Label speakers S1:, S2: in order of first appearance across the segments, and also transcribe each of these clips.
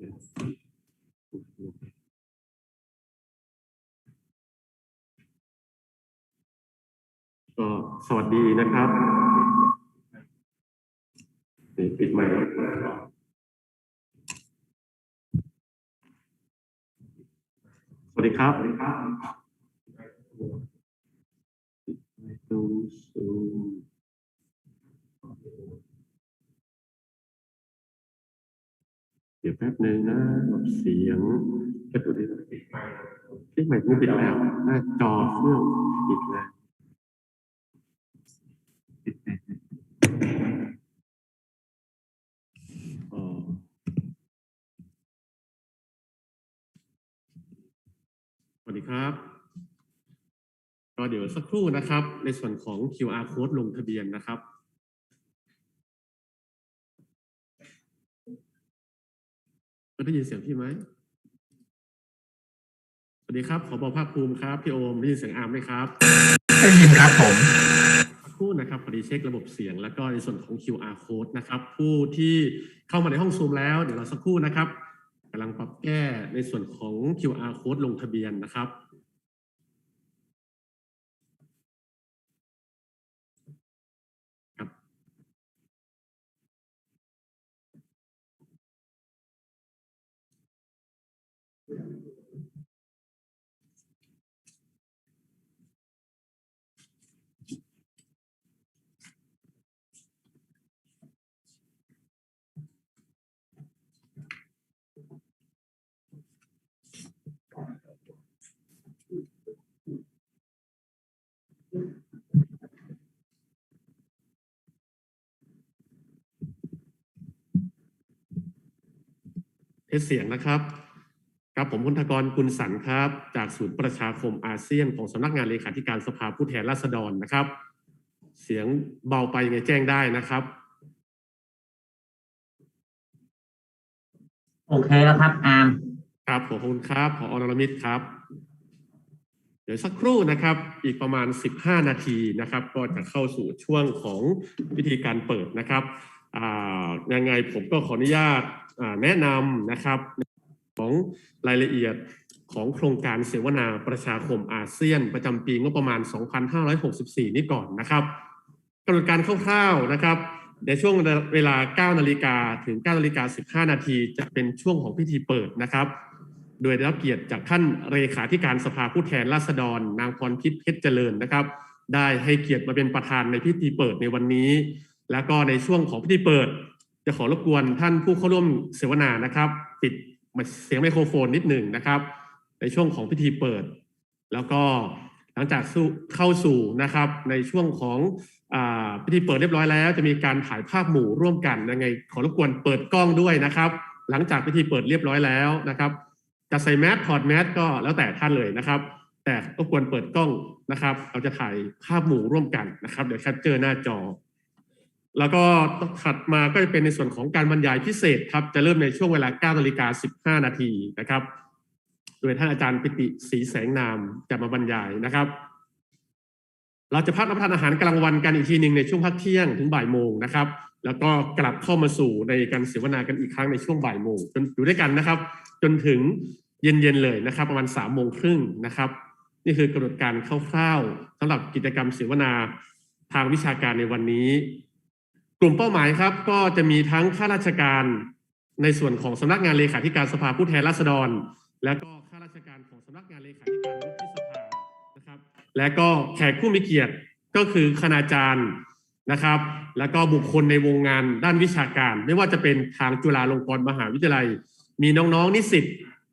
S1: ก็สวัสดีนะครับปิดใหมค์สวัสดีครับ Então, sou เดี๋ยวแป๊บหนึ่งนะแบบเสียงแค่ตัวนี้ปิดไมค์ปิดไมค์ไม่ปิดแล้วหน้าจอเครื่องปิดแล้วสวัสดีครับก็เดี๋ยวสักครู่นะครับ ในส่วนของ QR code ลงทะเบียนนะครับ ก็ได้ยินเสียงพี่ไหมสวัสดีครับ ขอบอภาคภูมิครับ พี่โอมได้ยินเสียงอาร์มไหมครับ
S2: ได้ยินครับผม
S1: สักครู่นะครับพอดีเช็คระบบเสียง แล้วก็ในส่วนของ QR code นะครับ ผู้ที่เข้ามาในห้องซูมแล้ว เดี๋ยวเราสักครู่นะครับกำลังปรับแก้ในส่วนของ QR code ลงทะเบียนนะครับครับ เทสเสียงนะครับครับผมคุณธกรกุลสันครับ จากศูนย์ประชาคมอาเซียนของสำนักงานเลขาธิการสภาผู้แทนราษฎรนะครับ เสียงเบาไปยังไงแจ้งได้นะครับ
S2: โอเคแล้วครับอาร์ม
S1: ครับขอบคุณครับผออนรมิตรครับ เดี๋ยวสักครู่นะครับ อีกประมาณ 15 นาทีนะครับ ก็จะเข้าสู่ช่วงของวิธีการเปิดนะครับอ่ายังไงผมก็ขออนุญาตอ่า แนะนำนะครับของรายละเอียดของโครงการเสวนาประชาคมอาเซียน ประจำปีงบประมาณ 2564 นี้ก่อนนะครับกำหนดการคร่าวๆนะครับในช่วงเวลา 9 นาฬิกาถึง 9 นาฬิกา 15 นาทีจะเป็นช่วงของพิธีเปิดนะครับ โดยได้รับเกียรติจากท่านเลขาธิการสภาผู้แทนราษฎร นางพรพิษเพชรเจริญนะครับ ได้ให้เกียรติมาเป็นประธานในพิธีเปิดในวันนี้ แล้วก็ในช่วงของพิธีเปิด จะขอรบกวนท่านผู้เข้าร่วมเสวนานะครับ ปิดเสียงไมโครโฟนนิดหนึ่งนะครับ ในช่วงของพิธีเปิด แล้วก็หลังจากเข้าสู่นะครับ ในช่วงของอพิธีเปิดเรียบร้อยแล้ว จะมีการถ่ายภาพหมู่ร่วมกันยังไง ขอรบกวนเปิดกล้องด้วยนะครับ หลังจากพิธีเปิดเรียบร้อยแล้วนะครับจะใส่แมสถอดแมสก็แล้วแต่ท่านเลยนะครับ แต่รบกวนเปิดกล้องนะครับ เราจะถ่ายภาพหมู่ร่วมกันนะครับ เดี๋ยวแคปเจอร์หน้าจอ แล้วก็ถัดมาก็จะเป็นในส่วนของการบรรยายพิเศษครับ จะเริ่มในช่วงเวลา9นาฬิกา15 นาทีนะครับ โดยท่านอาจารย์ปิติศรีแสงนามจะมาบรรยายนะครับ เราจะพักรับประทานอาหารกลางวันกันอีกทีหนึ่งในช่วงพักเที่ยงถึงบ่ายโมงนะครับ แล้วก็กลับเข้ามาสู่ในการเสวนากันอีกครั้งในช่วงบ่ายโมงจนอยู่ด้วยกันนะครับ จนถึงเย็นๆเลยนะครับ ประมาณสามโมงครึ่งนะครับ นี่คือกำหนดการคร่าวๆสำหรับกิจกรรมเสวนาทางวิชาการในวันนี้ กลุ่มเป้าหมายครับก็จะมีทั้งข้าราชการในส่วนของสำนักงานเลขาธิการสภาผู้แทนราษฎร และก็ข้าราชการของสำนักงานเลขาธิการวุฒิสภานะครับ และก็แขกผู้มีเกียรติก็คือคณาจารย์นะครับ แล้วก็บุคคลในวงงานด้านวิชาการ ไม่ว่าจะเป็นทางจุฬาลงกรณ์มหาวิทยาลัย มีน้องๆนิสิต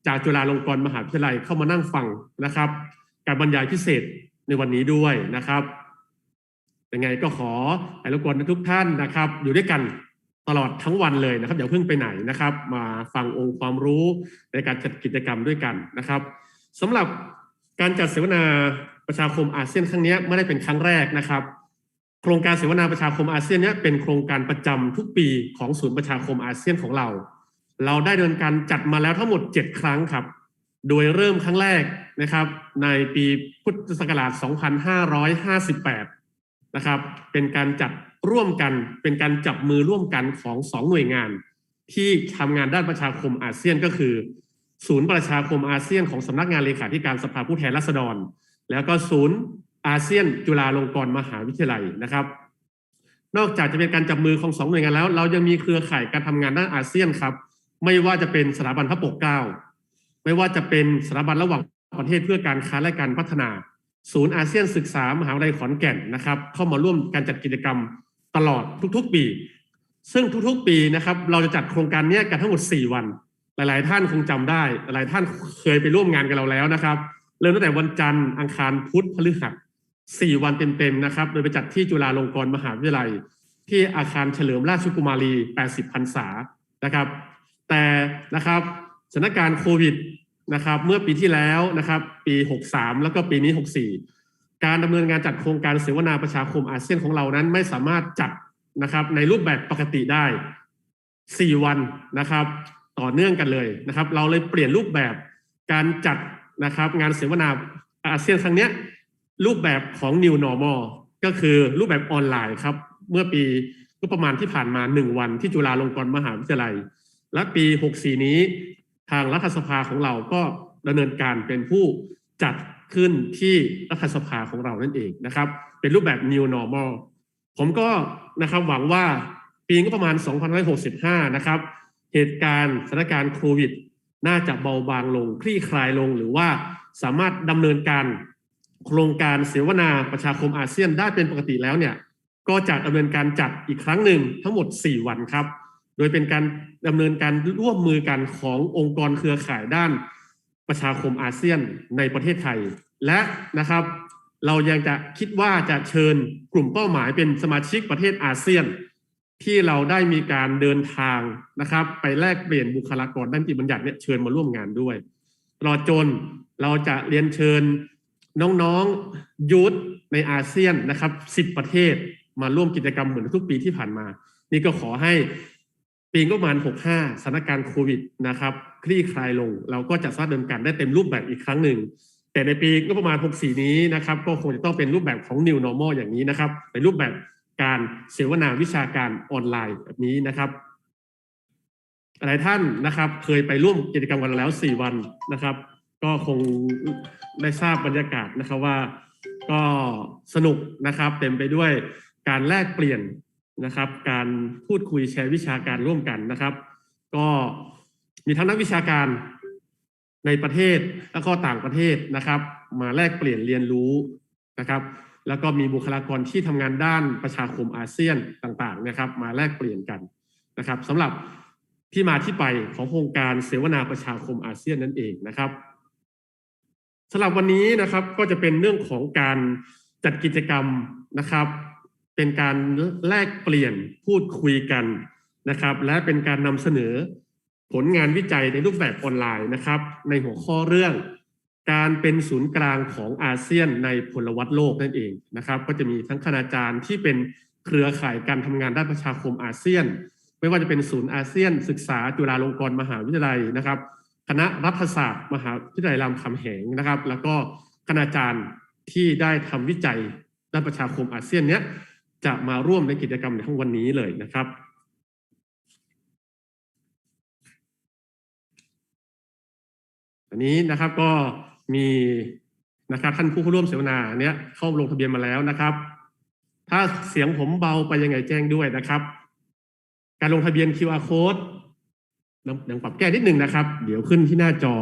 S1: จากจุฬาลงกรณ์มหาวิทยาลัยเข้ามานั่งฟังนะครับ การบรรยายพิเศษในวันนี้ด้วยนะครับ ยังไงก็ขอให้รบกวนทุกท่านนะครับ อยู่ด้วยกันตลอดทั้งวันเลยนะครับอย่าเพิ่งไปไหนนะครับ มาฟังองค์ความรู้ในการจัดกิจกรรมด้วยกันนะครับสำหรับการจัดเสวนาประชาคมอาเซียนครั้งนี้ไม่ได้เป็นครั้งแรกนะครับ โครงการเสวนาประชาคมอาเซียนนี้เป็นโครงการประจำทุกปีของศูนย์ประชาคมอาเซียนของเรา เราได้ดำเนินการจัดมาแล้วทั้งหมด 7 ครั้งครับ โดยเริ่มครั้งแรกนะครับ ในปีพุทธศักราช 2558 นะครับ เป็นการจัดร่วมกัน เป็นการจับมือร่วมกันของสองหน่วยงาน ที่ทำงานด้านประชาคมอาเซียนก็คือ ศูนย์ประชาคมอาเซียนของสำนักงานเลขาธิการสภาผู้แทนราษฎร แล้วก็ศูนย์อาเซียนจุฬาลงกรณ์มหาวิทยาลัยนะครับ นอกจากจะเป็นการจับมือของสองหน่วยงานแล้ว เรายังมีเครือข่ายการทำงานด้านอาเซียนครับ ไม่ว่าจะเป็นสถาบันพระปกเกล้าไม่ว่าจะเป็นสถาบันระหว่างประเทศเพื่อการค้าและการพัฒนา ศูนย์อาเซียนศึกษามหาวิทยาลัยขอนแก่นนะครับ เข้ามาร่วมการจัดกิจกรรมตลอดทุกๆปี ซึ่งทุกๆปีนะครับ เราจะจัดโครงการนี้กันทั้งหมด 4 วัน หลายๆ ท่านคงจำได้ หลายๆท่านเคยไปร่วมงานกับเราแล้วนะครับ เริ่มตั้งแต่วันจันทร์อังคารพุธพฤหัสสี่วันเต็มๆนะครับ โดยไปจัดที่จุฬาลงกรณ์มหาวิทยาลัย ที่อาคารเฉลิมราชกุมารี 80 พรรษานะครับ แต่นะครับสถานการณ์โควิด นะครับ เมื่อปีที่แล้วนะครับ ปี 63 แล้วก็ปีนี้ 64 การดำเนินงานจัดโครงการเสวนาประชาคมอาเซียนของเรานั้นไม่สามารถจัดนะครับ ในรูปแบบปกติได้ 4 วันนะครับ ต่อเนื่องกันเลยนะครับ เราเลยเปลี่ยนรูปแบบการจัดนะครับ งานเสวนาอาเซียนครั้งนี้รูปแบบของ New Normal ก็คือรูปแบบออนไลน์ครับ เมื่อปีก็ประมาณที่ผ่านมา 1 วันที่จุฬาลงกรณ์มหาวิทยาลัย และปี 64 นี้ ทางรัฐสภาของเราก็ดำเนินการเป็นผู้จัดขึ้นที่รัฐสภาของเรานั่นเองนะครับ เป็นรูปแบบ New Normal ผมก็นะครับหวังว่าปีก็ประมาณ 2565 นะครับ เหตุการณ์สถานการณ์โควิด น่าจะเบาบางลง คลี่คลายลงหรือว่าสามารถดำเนินการโครงการเสวนาประชาคมอาเซียนได้เป็นปกติแล้วเนี่ย ก็จะดำเนินการจัดอีกครั้งหนึ่งทั้งหมด 4 วันครับ โดยเป็นการดำเนินการร่วมมือกันขององค์กรเครือข่ายด้านประชาคมอาเซียนในประเทศไทย และนะครับ เรายังจะคิดว่าจะเชิญกลุ่มเป้าหมายเป็นสมาชิกประเทศอาเซียน ที่เราได้มีการเดินทางนะครับ ไปแลกเปลี่ยนบุคลากรด้านนิตบัญญัติเนี่ยเชิญมาร่วมงานด้วยตลอดจนเราจะเรียนเชิญน้องๆยูทในอาเซียนนะครับ 10 ประเทศมาร่วมกิจกรรมเหมือนทุกปีที่ผ่านมา นี่ก็ขอให้ ปีงบประมาณ 65สถานการณ์โควิดนะครับคลี่คลายลง เราก็จะสามารถดำเนินการได้เต็มรูปแบบอีกครั้งหนึ่ง แต่ในปีงบประมาณ 64 นี้นะครับก็คงจะต้องเป็นรูปแบบของ New Normal อย่างนี้นะครับเป็นรูปแบบการเสวนาวิชาการออนไลน์แบบนี้นะครับหลายท่านนะครับเคยไปร่วมกิจกรรมกันแล้ว 4 วันนะครับ ก็คงได้ทราบบรรยากาศนะครับว่าก็สนุกนะครับ เต็มไปด้วยการแลกเปลี่ยน นะครับ การพูดคุยแชร์วิชาการร่วมกันนะครับ ก็มีทั้งนักวิชาการในประเทศแล้วก็ต่างประเทศนะครับ มาแลกเปลี่ยนเรียนรู้นะครับ แล้วก็มีบุคลากรที่ทำงานด้านประชาคมอาเซียนต่างๆนะครับ มาแลกเปลี่ยนกันนะครับสำหรับที่มาที่ไปของโครงการเสวนาประชาคมอาเซียนนั่นเองนะครับสำหรับวันนี้นะครับก็จะเป็นเรื่องของการจัดกิจกรรมนะครับ เป็นการแลกเปลี่ยนพูดคุยกันนะครับ และเป็นการนำเสนอผลงานวิจัยในรูปแบบออนไลน์นะครับ ในหัวข้อเรื่อง การเป็นศูนย์กลางของอาเซียนในพลวัตโลกนั่นเองนะครับ ก็จะมีทั้งคณาจารย์ที่เป็นเครือข่ายการทำงานด้านประชาคมอาเซียน ไม่ว่าจะเป็นศูนย์อาเซียน ศึกษาจุฬาลงกรณ์มหาวิทยาลัยนะครับ คณะรัฐศาสตร์ มหาวิทยาลัยรามคำแหงนะครับ แล้วก็คณาจารย์ที่ได้ทำวิจัยด้านประชาคมอาเซียนเนี้ย จะมาร่วมในกิจกรรมในทั้งวันนี้เลยนะครับ อันนี้นะครับก็มีนะครับท่านผู้เข้าร่วมเสวนาเนี้ยเข้าลงทะเบียนมาแล้วนะครับ ถ้าเสียงผมเบาไปยังไงแจ้งด้วยนะครับ การลงทะเบียน QR code ยังปรับแก้นิดหนึ่งนะครับ เดี๋ยวขึ้นที่หน้าจอ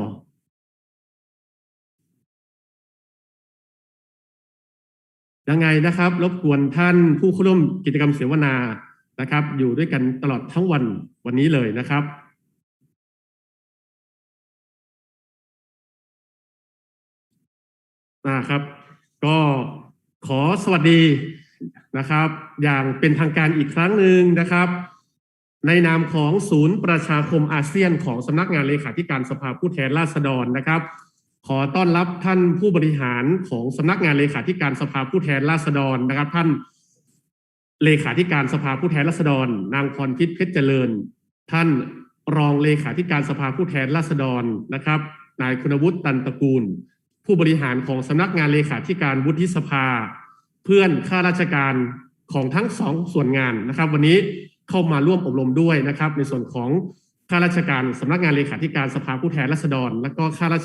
S1: ยังไงนะครับ รบกวนท่านผู้เข้าร่วมกิจกรรมเสวนานะครับ อยู่ด้วยกันตลอดทั้งวันวันนี้เลยนะครับนะครับ ก็ขอสวัสดีนะครับ อย่างเป็นทางการอีกครั้งหนึ่งนะครับ ในนามของศูนย์ประชาคมอาเซียนของสำนักงานเลขาธิการสภาผู้แทนราษฎรนะครับ ขอต้อนรับท่านผู้บริหารของสำนักงานเลขาธิการสภาผู้แทนราษฎรนะครับ ท่านเลขาธิการสภาผู้แทนราษฎร นางพรพิษเพชรเจริญ ท่านรองเลขาธิการสภาผู้แทนราษฎรนะครับ นายคุณวุฒิตันตระกูล ผู้บริหารของสำนักงานเลขาธิการวุฒิสภา เพื่อนข้าราชการของทั้งสองส่วนงานนะครับ วันนี้เข้ามาร่วมอบรมด้วยนะครับ ในส่วนของข้าราชการสำนักงานเลขาธิการสภาผู้แทนราษฎร และก็ข้าราช